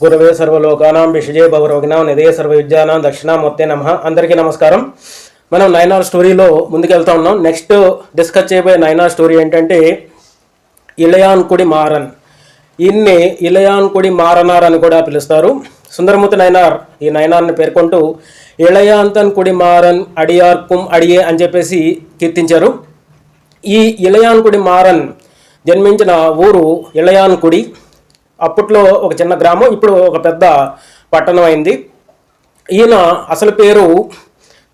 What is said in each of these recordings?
గురవే సర్వలోకానాం విషజే భవరోగినాం నిదే సర్వ విద్యానాం దక్షిణామూర్తే నమ. అందరికీ నమస్కారం. మనం నైనార్ స్టోరీలో ముందుకెళ్తా ఉన్నాం. నెక్స్ట్ డిస్కస్ చేయబోయే నైనార్ స్టోరీ ఏంటంటే ఇళయాన్కుడి మారన్. ఈయన్ని ఇళయాన్కుడి మారనార్ అని కూడా పిలుస్తారు. సుందరమూర్తి నైనార్ ఈ నైనార్ని పేర్కొంటూ ఇళయాంతన్ కుడి మారన్ అడియార్కుం అడియే అని చెప్పేసి కీర్తించారు. ఈ ఇళయాన్కుడి మారన్ జన్మించిన ఊరు ఇళయాన్కుడి అప్పట్లో ఒక చిన్న గ్రామం ఇప్పుడు ఒక పెద్ద పట్టణం అయింది. ఈయన అసలు పేరు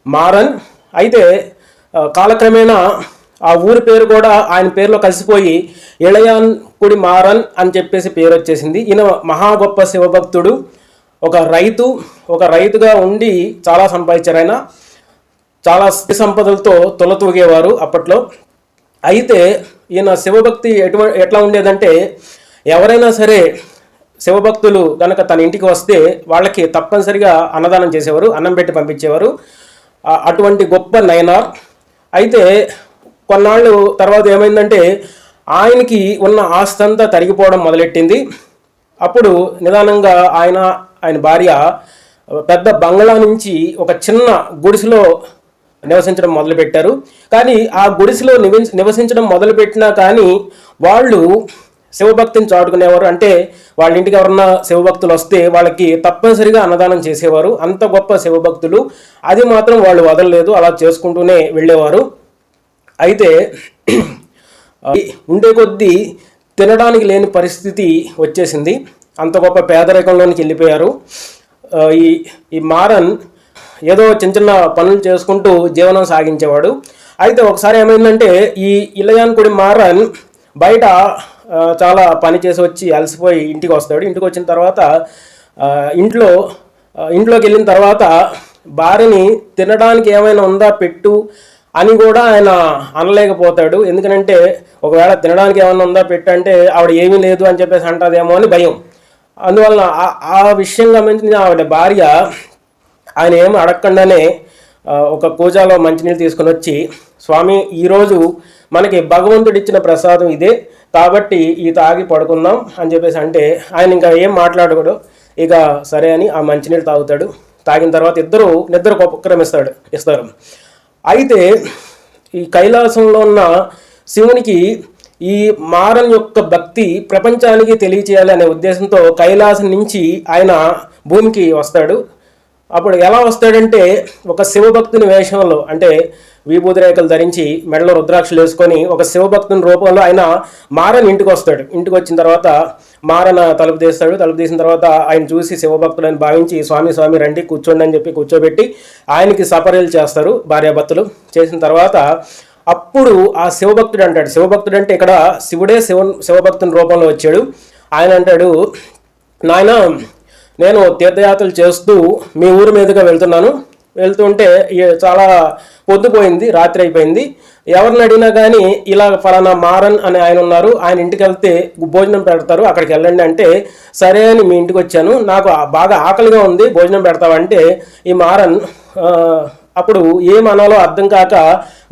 మారన్. అయితే కాలక్రమేణా ఆ ఊరి పేరు కూడా ఆయన పేరులో కలిసిపోయి ఇళయాన్ కుడి మారన్ అని చెప్పేసి పేరు వచ్చేసింది. ఈయన మహా గొప్ప శివభక్తుడు. ఒక రైతు ఒక రైతుగా ఉండి చాలా సంపాదించారు ఆయన. చాలా స్థితి సంపదలతో తొలతూగేవారు అప్పట్లో. అయితే ఈయన శివభక్తి ఎటువ ఎట్లా ఉండేదంటే ఎవరైనా సరే శివభక్తులు కనుక తన ఇంటికి వస్తే వాళ్ళకి తప్పనిసరిగా అన్నదానం చేసేవారు అన్నం పెట్టి పంపించేవారు. అటువంటి గొప్ప నయనార్. అయితే కొన్నాళ్ళు తర్వాత ఏమైందంటే ఆయనకి ఉన్న ఆస్తంతా తరిగిపోవడం మొదలెట్టింది. అప్పుడు నిదానంగా ఆయన ఆయన భార్య పెద్ద బంగ్లా నుంచి ఒక చిన్న గుడిసెలో నివసించడం మొదలుపెట్టారు. కానీ ఆ గుడిసెలో నివసించడం మొదలుపెట్టినా కానీ వాళ్ళు శివభక్తిని చాటుకునేవారు. అంటే వాళ్ళ ఇంటికి ఎవరన్నా శివభక్తులు వస్తే వాళ్ళకి తప్పనిసరిగా అన్నదానం చేసేవారు. అంత గొప్ప శివభక్తులు. అది మాత్రం వాళ్ళు వదలలేదు. అలా చేసుకుంటూనే వెళ్ళేవారు. అయితే ఉండే కొద్దీ తినడానికి లేని పరిస్థితి వచ్చేసింది. అంత గొప్ప పేదరికంలోనికి వెళ్ళిపోయారు. ఈ ఈ మారన్ ఏదో చిన్న చిన్న పనులు చేసుకుంటూ జీవనం సాగించేవాడు. అయితే ఒకసారి ఏమైందంటే ఈ ఇలయాన్కుడి మారన్ బయట చాలా పని చేసి వచ్చి అలసిపోయి ఇంటికి వస్తాడు. ఇంటికి వచ్చిన తర్వాత ఇంట్లో ఇంట్లోకి వెళ్ళిన తర్వాత భార్యని తినడానికి ఏమైనా ఉందా పెట్టు అని కూడా ఆయన అనలేకపోతాడు. ఎందుకంటే ఒకవేళ తినడానికి ఏమైనా ఉందా పెట్టు అంటే ఆవిడ ఏమీ లేదు అని చెప్పేసి అంటదేమో అని భయం. అందువలన ఆ- విషయం గమనించిన ఆవిడ భార్య ఆయన ఏం అడగకుండానే ఒక కూజాలో మంచినీళ్ళు తీసుకొని వచ్చి స్వామి ఈరోజు మనకి భగవంతుడు ఇచ్చిన ప్రసాదం ఇదే. కాబట్టి ఈ తాగి పడుకుందాం అని చెప్పేసి అంటే ఆయన ఇంకా ఏం మాట్లాడకూడదు. ఇక సరే అని ఆ మంచినీళ్ళు తాగుతాడు. తాగిన తర్వాత ఇద్దరు నిద్ర ఉపక్రమిస్తాడు ఇస్తారు. అయితే ఈ కైలాసంలో ఉన్న శివునికి ఈ మారన్ యొక్క భక్తి ప్రపంచానికి తెలియచేయాలి అనే ఉద్దేశంతో కైలాసం నుంచి ఆయన భూమికి వస్తాడు. అప్పుడు ఎలా వస్తాడంటే ఒక శివభక్తుని వేషంలో అంటే విభూతిరేఖలు ధరించి మెడలో రుద్రాక్షలు వేసుకొని ఒక శివభక్తుని రూపంలో ఆయన మారని ఇంటికి వస్తాడు. ఇంటికి వచ్చిన తర్వాత మారన తలుపు తీస్తాడు. తలుపు తీసిన తర్వాత ఆయన చూసి శివభక్తులని భావించి స్వామి స్వామి రండి కూర్చోండి అని చెప్పి కూర్చోబెట్టి ఆయనకి సపర్యలు చేస్తారు భార్యాభర్తలు. చేసిన తర్వాత అప్పుడు ఆ శివభక్తుడు అంటాడు. శివభక్తుడు అంటే ఇక్కడ శివుడే శివ శివభక్తుని రూపంలో వచ్చాడు. ఆయన అంటాడు నాయన నేను తీర్థయాత్రలు చేస్తూ మీ ఊరి మీదుగా వెళ్తున్నాను. వెళ్తుంటే చాలా పొద్దుపోయింది రాత్రి అయిపోయింది. ఎవరిని అడిగినా కానీ ఇలా ఫలానా మారన్ అని ఆయన ఉన్నారు. ఆయన ఇంటికి వెళ్తే భోజనం పెడతారు అక్కడికి వెళ్ళండి అంటే సరే అని మీ ఇంటికి వచ్చాను. నాకు బాగా ఆకలిగా ఉంది భోజనం పెడతావంటే ఈ మారన్ అప్పుడు ఏం అనాలో అర్థం కాక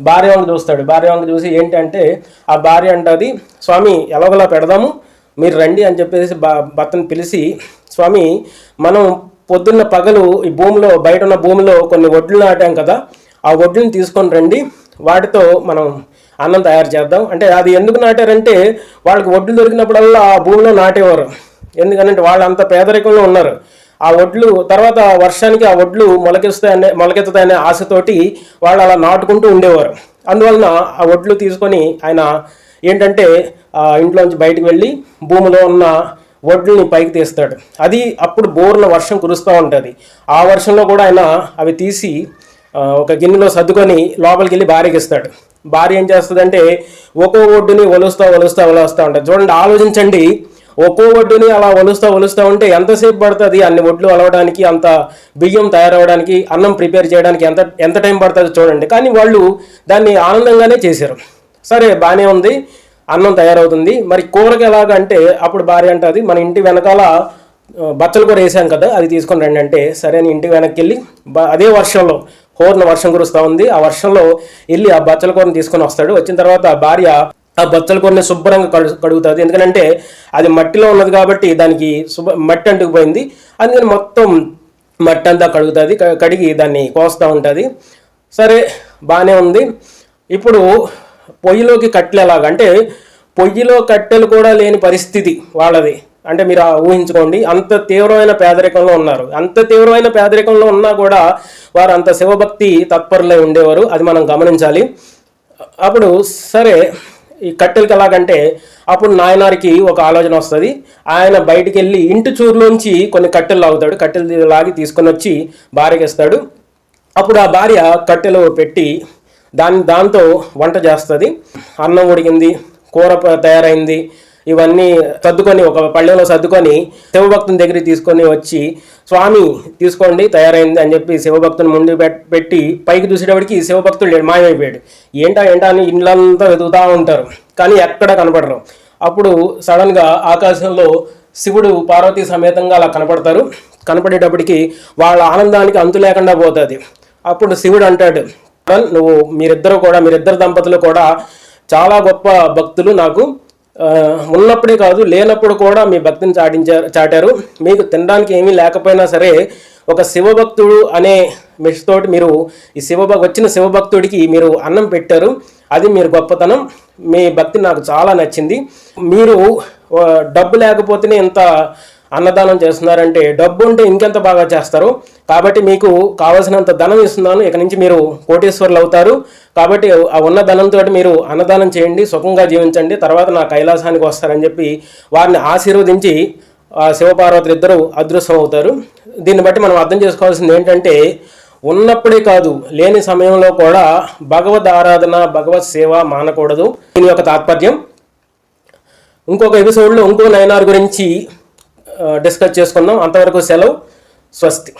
భార్య వంక చూస్తాడు. భార్య వంక చూసి ఏంటంటే ఆ భార్య అంటది స్వామి ఎలాగోలా పెడదాము మీరు రండి అని చెప్పేసి భర్తను పిలిచి స్వామి మనం పొద్దున్న పగలు ఈ భూమిలో బయట ఉన్న భూమిలో కొన్ని వడ్లు నాటాం కదా ఆ వడ్లను తీసుకొని రండి వాటితో మనం అన్నం తయారు చేద్దాం. అంటే అది ఎందుకు నాటారంటే వాళ్ళకి వడ్లు దొరికినప్పుడల్లా ఆ భూమిలో నాటేవారు. ఎందుకంటే వాళ్ళు అంత పేదరికంలో ఉన్నారు. ఆ వడ్లు తర్వాత వర్షానికి ఆ వడ్లు మొలకెస్తాయనే మొలకెత్తుతాయనే ఆశతోటి వాళ్ళు అలా నాటుకుంటూ ఉండేవారు. అందువలన ఆ వడ్లు తీసుకొని ఆయన ఏంటంటే ఇంట్లో ఇంట్లోంచి బయటికి వెళ్ళి భూమిలో ఉన్న వడ్లని పైకి తీస్తాడు. అది అప్పుడు బోర్న వర్షం కురుస్తూ ఉంటుంది. ఆ వర్షంలో కూడా ఆయన అవి తీసి ఒక గిన్నెలో సర్దుకొని లోపలికి వెళ్ళి భార్యకి ఇస్తాడు భార్య ఏం చేస్తుందంటే ఒక్కో ఒడ్డుని వలుస్తూ వలుస్తూ వలుస్తూ ఉంటుంది. చూడండి ఆలోచించండి. ఒక్కో ఒడ్డుని అలా వలుస్తూ వలుస్తూ ఉంటే ఎంతసేపు పడుతుంది? అన్ని ఒడ్లు అలవడానికి అంత బియ్యం తయారవడానికి అన్నం ప్రిపేర్ చేయడానికి ఎంత ఎంత టైం పడుతుంది చూడండి. కానీ వాళ్ళు దాన్ని ఆనందంగానే చేశారు. సరే బాగానే ఉంది. అన్నం తయారవుతుంది. మరి కూరకి ఎలాగంటే అప్పుడు భార్య అంటుంది మన ఇంటి వెనకాల బచ్చలు కూర వేసాం కదా అది తీసుకొని రండి. అంటే సరే అని ఇంటి వెనక్కి వెళ్ళి అదే వర్షంలో హోర్న వర్షం కురుస్తూ ఉంది. ఆ వర్షంలో వెళ్ళి ఆ బచ్చల కూరని తీసుకొని వస్తాడు. వచ్చిన తర్వాత భార్య ఆ బచ్చల కూరని శుభ్రంగా కడు కడుగుతుంది. ఎందుకంటే అది మట్టిలో ఉన్నది కాబట్టి దానికి శుభ మట్టి అంటుకుపోయింది. అందుకని మొత్తం మట్టి అంతా కడుగుతుంది. కడిగి దాన్ని కోస్తూ ఉంటుంది. సరే బాగానే ఉంది. ఇప్పుడు పొయ్యిలోకి కట్టెలు ఎలాగ? అంటే పొయ్యిలో కట్టెలు కూడా లేని పరిస్థితి వాళ్ళది. అంటే మీరు ఊహించుకోండి అంత తీవ్రమైన పేదరికంలో ఉన్నారు. అంత తీవ్రమైన పేదరికంలో ఉన్నా కూడా వారు అంత శివభక్తి తత్పరులై ఉండేవారు. అది మనం గమనించాలి. అప్పుడు సరే ఈ కట్టెలకి ఎలాగంటే అప్పుడు నాయనారికి ఒక ఆలోచన వస్తుంది. ఆయన బయటికి వెళ్ళి ఇంటి చూరులోంచి కొన్ని కట్టెలు లాగుతాడు. కట్టెలు లాగి తీసుకొని వచ్చి భార్యకి ఇస్తాడు అప్పుడు ఆ భార్య కట్టెలు పెట్టి దాని దాంతో వంట చేస్తుంది. అన్నం ఉడికింది కూర తయారైంది. ఇవన్నీ సర్దుకొని ఒక పళ్ళెంలో సర్దుకొని శివభక్తుని దగ్గరికి తీసుకొని వచ్చి స్వామి తీసుకోండి తయారైంది అని చెప్పి శివభక్తుని ముందు పెట్టి పైకి చూసేటప్పటికి శివభక్తుడు లేడు, మాయమైపోయాడు. ఏంటా ఏంటా అని ఇండ్లంతా వెతుకుతూ ఉంటారు. కానీ ఎక్కడ కనపడరు. అప్పుడు సడన్గా ఆకాశంలో శివుడు పార్వతీ సమేతంగా అలా కనపడతారు. కనపడేటప్పటికి వాళ్ళ ఆనందానికి అంతు లేకుండా పోతుంది. అప్పుడు శివుడు అంటాడు నువ్వు మీరిద్దరు కూడా మీరిద్దరు దంపతులు కూడా చాలా గొప్ప భక్తులు నాకు. ఉన్నప్పుడే కాదు లేనప్పుడు కూడా మీ భక్తిని చాటించారు చాటారు. మీకు తినడానికి ఏమీ లేకపోయినా సరే ఒక శివభక్తుడు అనే మెష్ తోటి మీరు ఈ శివభ వచ్చిన శివభక్తుడికి మీరు అన్నం పెట్టారు. అది మీరు గొప్పతనం. మీ భక్తి నాకు చాలా నచ్చింది. మీరు డబ్బు లేకపోతేనే ఇంత అన్నదానం చేస్తున్నారంటే డబ్బు ఉంటే ఇంకెంత బాగా చేస్తారు? కాబట్టి మీకు కావలసినంత ధనం ఇస్తున్నాను. ఇక నుంచి మీరు కోటేశ్వర్లు అవుతారు. కాబట్టి ఆ ఉన్న ధనంతో మీరు అన్నదానం చేయండి సుఖంగా జీవించండి. తర్వాత నా కైలాసానికి వస్తారని చెప్పి వారిని ఆశీర్వదించి శివపార్వతులు ఇద్దరు అదృశ్యం అవుతారు. దీన్ని బట్టి మనం అర్థం చేసుకోవాల్సింది ఏంటంటే ఉన్నప్పుడే కాదు లేని సమయంలో కూడా భగవద్ ఆరాధన భగవత్ సేవ మానకూడదు. దీని యొక్క తాత్పర్యం. ఇంకొక ఎపిసోడ్లో ఇంకో నయనార్ గురించి డిస్కస్ చేసుకుందాం. అంతవరకు సెలవు. స్వస్తి.